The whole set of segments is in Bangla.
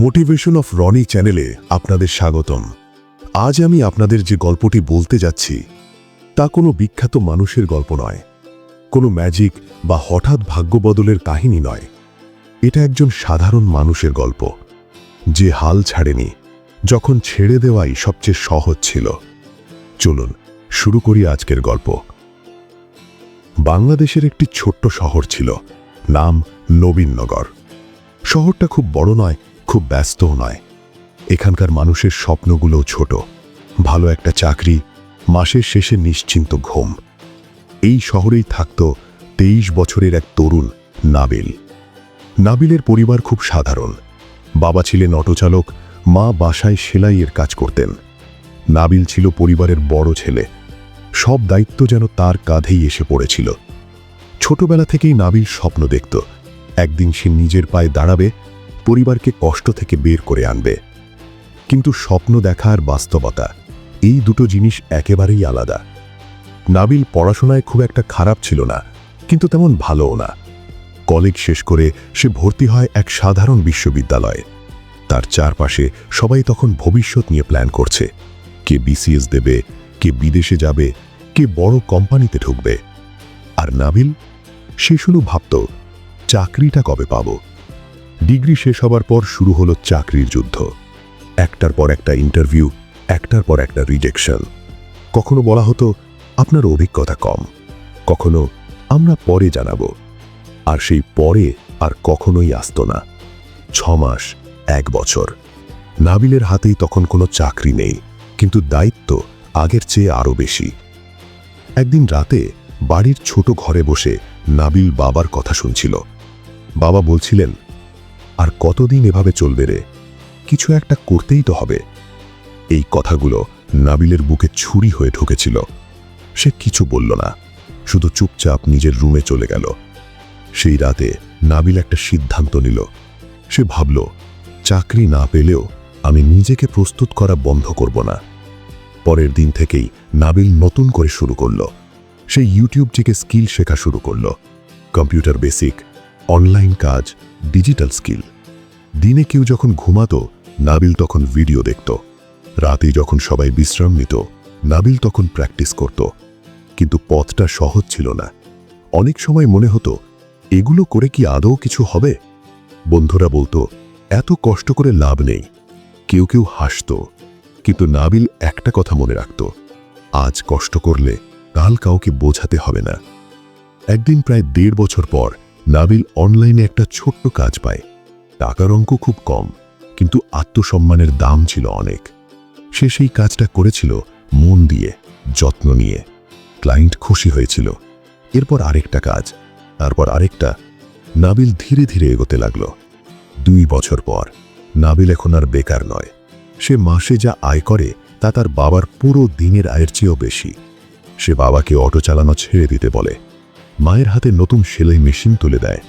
মোটিভেশন অফ রনি চ্যানেলে আপনাদের স্বাগতম। আজ আমি আপনাদের যে গল্পটি বলতে যাচ্ছি, তা কোনো বিখ্যাত মানুষের গল্প নয়। কোনো ম্যাজিক বা হঠাৎ ভাগ্য বদলের কাহিনী নয়। এটা একজন সাধারণ মানুষের গল্প, যে হাল ছাড়েনি, যখন ছেড়ে দেওয়াই সবচেয়ে সহজ ছিল। চলুন, শুরু করি আজকের গল্প। বাংলাদেশের একটি ছোট্ট শহর ছিল, নাম নবীননগর শহরটা খুব বড় নয় খুব ব্যস্তও নয়। এখানকার মানুষের স্বপ্নগুলোও ছোট। ভালো একটা চাকরি, মাসের শেষে নিশ্চিন্ত ঘুম। এই শহরেই থাকত তেইশ বছরের এক তরুণ, নাবিল। নাবিলের পরিবার খুব সাধারণ। বাবা ছিলেন অটোচালক, মা বাসায় সেলাইয়ের কাজ করতেন। নাবিল ছিল পরিবারের বড় ছেলে। সব দায়িত্ব যেন তার কাঁধেই এসে পড়েছিল। ছোটবেলা থেকেই নাবিল স্বপ্ন দেখত। একদিন সে নিজের পায়ে দাঁড়াবে পরিবারকে কষ্ট থেকে বের করে আনবে। কিন্তু স্বপ্ন দেখা আর বাস্তবতা, এই দুটো জিনিস একেবারেই আলাদা। নাবিল পড়াশোনায় খুব একটা খারাপ ছিল না, কিন্তু তেমন ভালোও না। কলেজ শেষ করে সে ভর্তি হয় এক সাধারণ বিশ্ববিদ্যালয়ে। তার চারপাশে সবাই তখন ভবিষ্যৎ নিয়ে প্ল্যান করছে। কে বিসিএস দেবে, কে বিদেশে যাবে, কে বড় কোম্পানিতে ঢুকবে। আর নাবিল, সে শুধু ভাবত, চাকরিটা কবে পাব? ডিগ্রি শেষ হবার পর শুরু হলো চাকরির যুদ্ধ। একটার পর একটা ইন্টারভিউ, একটার পর একটা রিজেকশন। কখনো বলা হতো, আপনার অভিজ্ঞতা কম। কখনো, আমরা পরে জানাব। আর সেই পরে আর কখনোই আসত না। ছ মাস, এক বছর। নাবিলের হাতেই তখন কোনো চাকরি নেই, কিন্তু দায়িত্ব আগের চেয়ে আরও বেশি। একদিন রাতে বাড়ির ছোট ঘরে বসে নাবিল বাবার কথা শুনছিল। বাবা বলছিলেন আর কতদিন এভাবে চলবে রে? কিছু একটা করতেই তো হবে। এই কথাগুলো নাবিলের বুকে ছুরি হয়ে ঢুকেছিল। সে কিছু বলল না, শুধু চুপচাপ নিজের রুমে চলে গেল। সেই রাতে নাবিল একটা সিদ্ধান্ত নিল। সে ভাবল, চাকরি না পেলেও আমি নিজেকে প্রস্তুত করা বন্ধ করব না। পরের দিন থেকেই নাবিল নতুন করে শুরু করল। সে ইউটিউব থেকে স্কিল শেখা শুরু করল। কম্পিউটার বেসিক, অনলাইন কাজ, ডিজিটাল স্কিল। দিনে কেউ যখন ঘুমাতো, নাবিল তখন ভিডিও দেখত। রাতে যখন সবাই বিশ্রাম নিত, নাবিল তখন প্র্যাকটিস করত। কিন্তু পথটা সহজ ছিল না। অনেক সময় মনে হতো, এগুলো করে কি আদৌ কিছু হবে? বন্ধুরা বলতো, এত কষ্ট করে লাভ নেই। কেউ কেউ হাসত, কিন্তু নাবিল একটা কথা মনে রাখত, আজ কষ্ট করলে কাল কাউকে বোঝাতে হবে না। একদিন প্রায় দেড় বছর পর, নাবিল অনলাইনে একটা ছোট্ট কাজ পায়। টাকার অঙ্ক খুব কম, কিন্তু আত্মসম্মানের দাম ছিল অনেক। সে সেই কাজটা করেছিল মন দিয়ে, যত্ন নিয়ে। ক্লায়েন্ট খুশি হয়েছিল। এরপর আরেকটা কাজ, তারপর আরেকটা। নাবিল ধীরে ধীরে এগোতে লাগল। দুই বছর পর, নাবিল এখন আর বেকার নয়। সে মাসে যা আয় করে, তা তার বাবার পুরো দিনের আয়ের চেয়েও বেশি। সে বাবাকে অটো চালানো ছেড়ে দিতে বলে। মায়ের হাতে নতুন সেলাই মেশিন তুলে দেয়।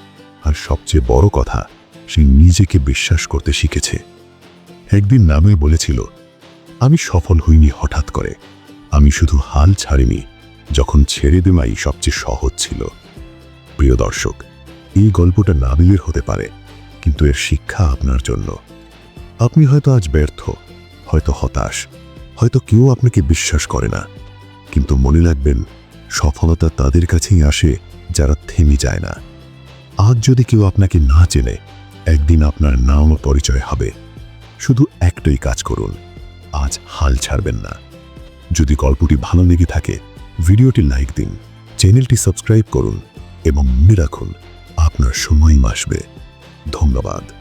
আর সবচেয়ে বড় কথা সে নিজেকে বিশ্বাস করতে শিখেছে। একদিন নামে বলেছিল, আমি সফল হইনি হঠাৎ করে। আমি শুধু হাল ছাড়িনি, যখন ছেড়ে দেমাই সবচেয়ে সহজ ছিল। প্রিয় দর্শক, এই গল্পটা নাবিলের হতে পারে, কিন্তু এর শিক্ষা আপনার জন্য। আপনি হয়তো আজ ব্যর্থ, হয়তো হতাশ, হয়তো কেউ আপনাকে বিশ্বাস করে না। কিন্তু মনে রাখবেন, সফলতা তাদের কাছেই আসে যারা থেমে যায় না। আজ যদি কেউ আপনাকে না চেনে একদিন আপনার নাম পরিচয় হবে। শুধু একটাই কাজ করুন, আজ হাল ছাড়বেন না। যদি গল্পটি ভালো লেগে থাকে, ভিডিওটি লাইক দিন, চ্যানেলটি সাবস্ক্রাইব করুন এবং মনে রাখুন, আপনার সময় আসবে। ধন্যবাদ।